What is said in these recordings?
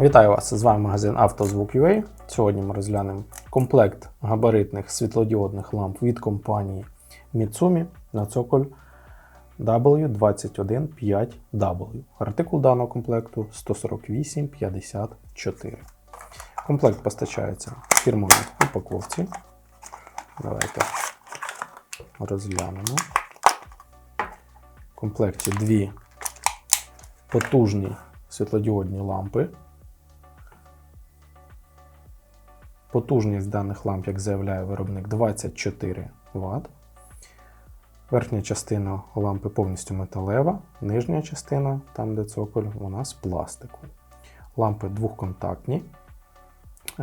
Вітаю вас! З вами магазин «Автозвук.UA». Сьогодні ми розглянемо комплект габаритних світлодіодних ламп від компанії Mitsumi на цоколь W215W. Артикул даного комплекту 14854. Комплект постачається в фірмовій упаковці. Давайте розглянемо. В комплекті дві потужні світлодіодні лампи. Потужність даних ламп, як заявляє виробник, 24 Вт. Верхня частина лампи повністю металева, нижня частина, там де цоколь, вона з пластику. Лампи двохконтактні.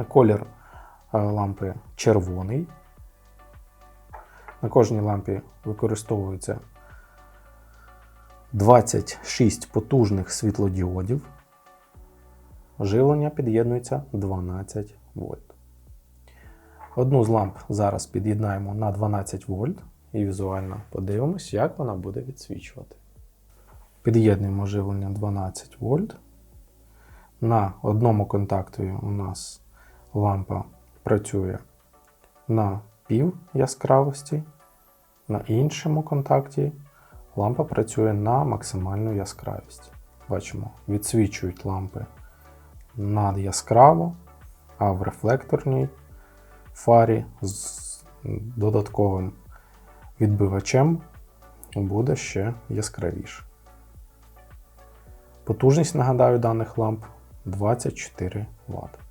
Колір е, лампи червоний. На кожній лампі використовується 26 потужних світлодіодів. Живлення під'єднується 12 вольт. Одну з ламп зараз під'єднаємо на 12 вольт і візуально подивимось, як вона буде відсвічувати. Під'єднуємо живлення 12 вольт. На одному контакті у нас лампа працює на пів яскравості, на іншому контакті лампа працює на максимальну яскравість. Бачимо, відсвічують лампи над яскраво, а в рефлекторній фарі з додатковим відбивачем буде ще яскравіше. Потужність, нагадаю, даних ламп 24 Вт.